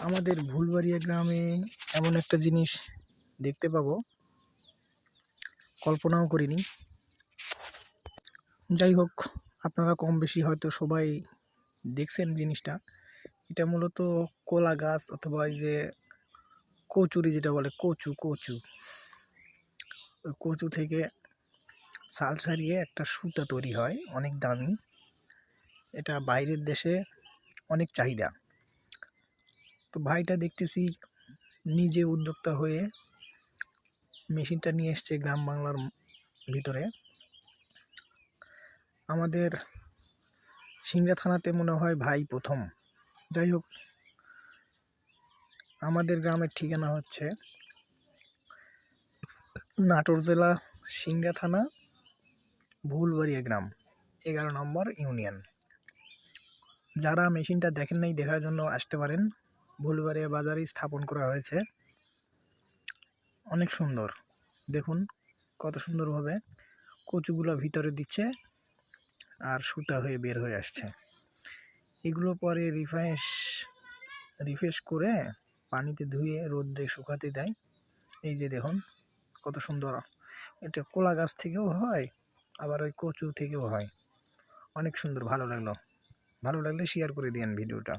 আমাদের ভুলবাড়িয়া গ্রামে এমন একটা জিনিস দেখতে পাবো। কল্পনাও করিনি। যাই হোক, আপনারা কম বেশি হয়তো সবাই দেখছেন জিনিসটা। এটা মূলত কলা গাছ অথবা এই যে কচুরি যেটা বলে, কচু কচু। ওই কচু থেকে ছাল ছাড়িয়ে একটা সুতা তৈরি হয়, অনেক দামি। এটা বাইরের দেশে অনেক চাহিদা। তো ভাইটা দেখতেছি নিজে উদ্যোক্তা হয়ে মেশিনটা নিয়ে এসছে গ্রাম বাংলার ভিতরে। আমাদের সিংড়া থানাতে মনে হয় ভাই প্রথম। যাই হোক, আমাদের গ্রামের ঠিকানা হচ্ছে নাটোর জেলা সিংড়া থানা, ভুলবাড়িয়া গ্রাম, এগারো নম্বর ইউনিয়ন। যারা মেশিনটা দেখেন নাই, দেখার জন্য আসতে পারেন। ভুলবাড়িয়া বাজারে স্থাপন করা হয়েছে। অনেক সুন্দর। দেখুন কত সুন্দরভাবে কচুগুলো ভিতরে দিচ্ছে আর সুতা হয়ে বের হয়ে আসছে। এগুলো পরে রিফ্রেশ রিফ্রেশ করে পানিতে ধুয়ে রোদ্রে শুকাতে দেয়। এই যে দেখুন কত সুন্দর। এটা কলা গাছ থেকেও হয়, আবার ওই কচু থেকেও হয়। অনেক সুন্দর, ভালো লাগল। ভালো লাগলে শেয়ার করে দিন ভিডিওটা।